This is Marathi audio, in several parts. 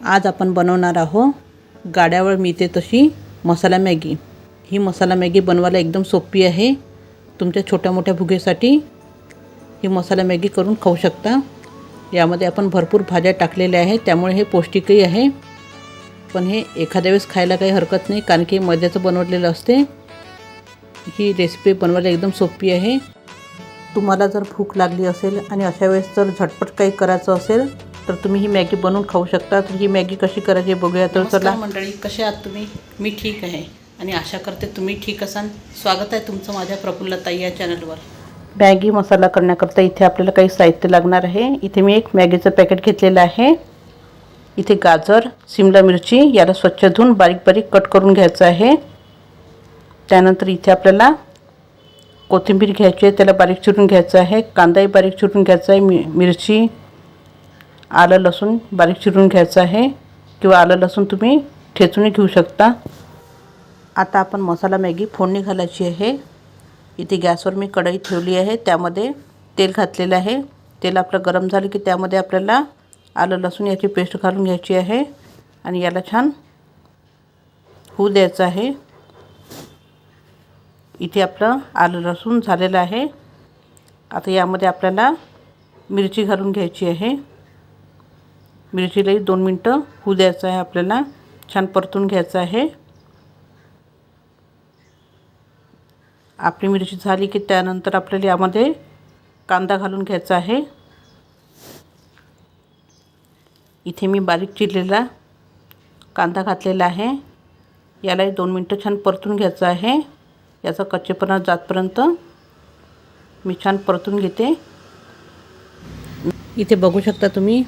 आज आपण बनवणार आहोत गाड्यावर मिळते तशी मसाला मॅगी. ही मसाला मॅगी बनवायला एकदम सोपी आहे. तुमच्या छोट्या मोठ्या भुगेसाठी ही मसाला मॅगी करून खाऊ शकता. यामध्ये आपण भरपूर भाज्या टाकलेल्या आहेत. त्यामुळे हे पौष्टिकही आहे. पण हे एखाद्या वेळेस खायला काही हरकत नाही कारण की मैद्याचं बनवलेलं असते. ही रेसिपी बनवायला एकदम सोपी आहे. तुम्हाला जर भूक लागली असेल आणि अशा वेळेस जर झटपट काही करायचं असेल तर तुम्ही ही मॅगी बनवून खाऊ शकता. तर ही मॅगी कशी करायची बघूया. तर चला. मंडळी कसे आहात तुम्ही? मी ठीक आहे आणि आशा करते तुम्ही ठीक असाल. स्वागत आहे तुमचं माझ्या प्रफुल्लताई या चॅनलवर. मॅगी मसाला करण्याकरता इथे आपल्याला काही साहित्य लागणार आहे. इथे मी एक मॅगीचं पॅकेट घेतलेलं आहे. इथे गाजर सिमला मिरची याला स्वच्छ धुवून बारीक बारीक कट करून घ्यायचं आहे. त्यानंतर इथे आपल्याला कोथिंबीर घ्यायची आहे त्याला बारीक चिरून घ्यायचं आहे. कांदाही बारीक चिरून घ्यायचा आहे मि मिरची आलं लसूण बारीक चिरून घ्यायचं आहे. किंवा आलं लसूण तुम्ही ठेचूनही घेऊ शकता. आता आपण मसाला मॅगी फोडणी घालायची आहे. इथे गॅसवर मी कढई ठेवली आहे. त्यामध्ये तेल घातलेलं आहे. तेल आपलं गरम झालं की त्यामध्ये आपल्याला आलं लसूण याची पेस्ट घालून घ्यायची आहे. आणि याला छान होऊ द्यायचं आहे. इथे आपलं आलं लसूण झालेलं आहे. आता यामध्ये आपल्याला मिरची घालून घ्यायची आहे. मिरचीलाही दोन मिनटं होऊ द्यायचं आहे आपल्याला. छान परतून घ्यायचं आहे. आपली मिरची झाली की त्यानंतर आपल्याला यामध्ये कांदा घालून घ्यायचा आहे. इथे मी बारीक चिरलेला कांदा घातलेला आहे. यालाही दोन मिनटं छान परतून घ्यायचं आहे. याचा कच्चेपणा जातपर्यंत मी छान परतून घेते. इथे बघू शकता तुम्ही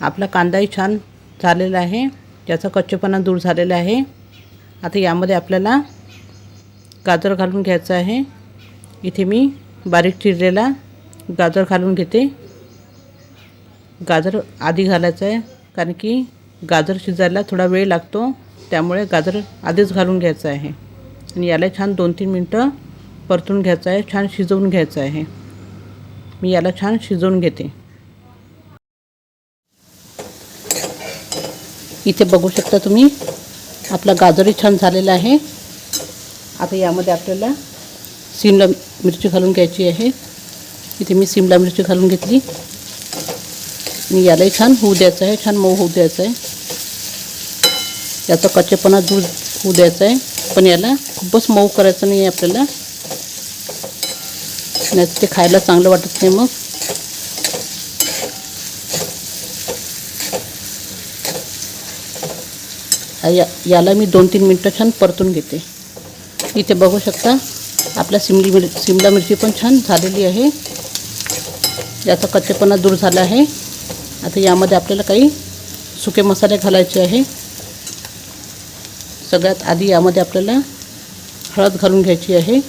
आपला कांदाही छान झालेला आहे. त्याचा कच्चेपणा दूर झालेला आहे. आता यामध्ये आपल्याला गाजर घालून घ्यायचं आहे. इथे मी बारीक चिरलेला गाजर घालून घेते. गाजर आधी घालायचं आहे कारण की गाजर शिजायला थोडा वेळ लागतो. त्यामुळे गाजर आधीच घालून घ्यायचं आहे. आणि याला छान दोन तीन मिनटं परतून घ्यायचं आहे छान शिजवून घ्यायचं आहे. मी याला छान शिजवून घेते. इथे बघू शकता तुम्ही. आपला गाजरही छान झालेला आहे. आता यामध्ये आपल्याला सिमला मिरची घालून घ्यायची आहे. इथे मी सिमला मिरची घालून घेतली. आणि यालाही छान होऊ द्यायचं आहे. छान मऊ होऊ द्यायचं आहे. याचा कच्चेपणा दूर होऊ द्यायचा आहे. पण याला खूपच मऊ करायचं नाही आहे आपल्याला. नाही ते खायला चांगलं वाटत नाही मग. या याला मी दोन तीन मिनटं छान परतून घेते. इथे बघू शकता आपल्या सिमली मिर सिमला मिरची पण छान झालेली आहे. याचा कच्चेपणा दूर झाला आहे. आता यामध्ये आपल्याला काही सुके मसाले घालायचे आहे. सगळ्यात आधी यामध्ये आपल्याला हळद घालून घ्यायची आहे.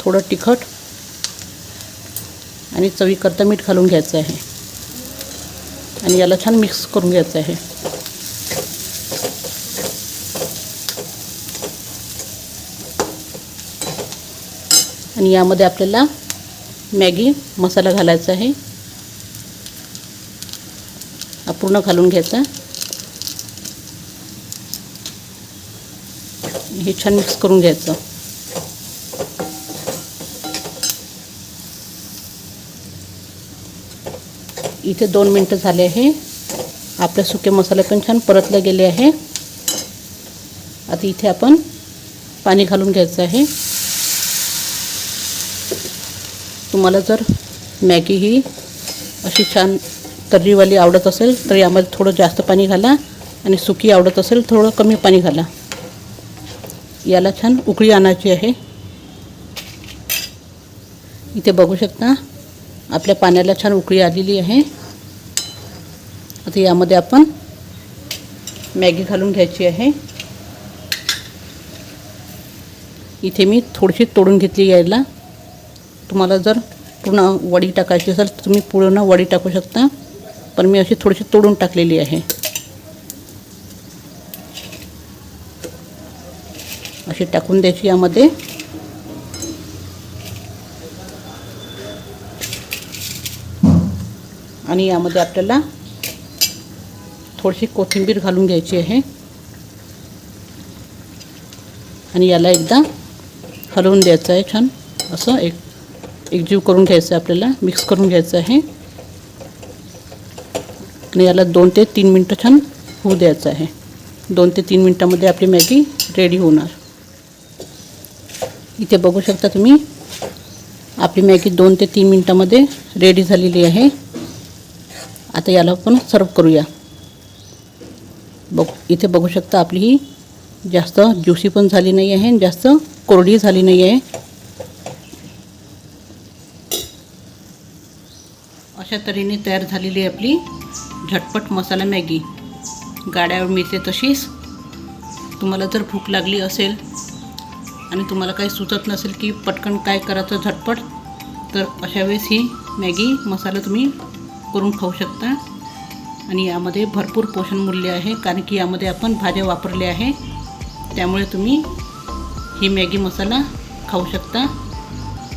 थोडं तिखट आणि चवीकरता मीठ घालून घ्यायचं आहे. आणि याला छान मिक्स करून घ्यायचं आहे. आणि यामध्ये आपल्याला मॅगी मसाला घालायचा आहे. हा पूर्ण घालून घ्यायचा. हे छान मिक्स करून घ्यायचं. इथे दोन मिनटं झाले आहे. आपले सुके मसाले पण छान परतले गेले आहे. आता इथे आपण पाणी घालून घ्यायचं आहे. तुम्हाला जर मॅगी ही अशी छान तर्रीवाली आवडत असेल तर यामध्ये थोडं जास्त पाणी घाला आणि सुकी आवडत असेल थोडं कमी पाणी घाला. याला छान उकळी आणायची आहे. इथे बघू शकता आपल्या पाण्याला छान उकळी आलेली आहे. आता यामध्ये आपण मॅगी घालून घ्यायची आहे. इथे मी थोडीशी तोडून घेतली यायला. तुम्हाला जर पूर्ण वडी टाकायची असेल तर तुम्ही पूर्ण वडी टाकू शकता. पण मी अशी थोडीशी तोडून टाकलेली आहे. अशी टाकून द्यायची यामध्ये. आणि यामध्ये आपल्याला थोडीशी कोथिंबीर घालून घ्यायची आहे. आणि याला एकदा हलवून द्यायचं आहे छान. असं एक एकजीव करून घ्यायचं आहे आपल्याला मिक्स करून घ्यायचं आहे. आणि याला दोन ते तीन मिनटं छान होऊ द्यायचं आहे. दोन ते तीन मिनटामध्ये आपली मॅगी रेडी होणार. इथे बघू शकता तुम्ही आपली मॅगी दोन ते तीन मिनटामध्ये रेडी झालेली आहे. आता याला आपण सर्व करूया. बघ इथे बघू शकता आपली ही जास्त ज्युसी पण झाली नाही आहे आणि जास्त कोरडी झाली नाही आहे. अशा तऱ्हेने तयार झालेली आहे आपली झटपट मसाला मॅगी. गाड्यावर मिळते तशीच. तुम्हाला जर भूक लागली असेल आणि तुम्हाला काही सुचत नसेल की पटकन काय करायचं झटपट तर अशा वेळेस ही मॅगी मसाला तुम्ही करून खाऊ शकता. आणि यामध्ये भरपूर पोषण मूल्य आहे कारण की यामध्ये आपण भाज्या वापरल्या आहे. त्यामुळे तुम्ही ही मॅगी मसाला खाऊ शकता.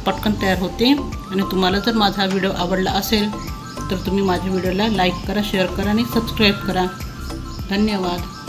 पटकन तयार होते. आणि तुम्हाला जर माझा व्हिडिओ आवडला असेल तर तुम्ही माझ्या व्हिडिओला लाईक करा शेअर करा आणि सबस्क्राईब करा. धन्यवाद.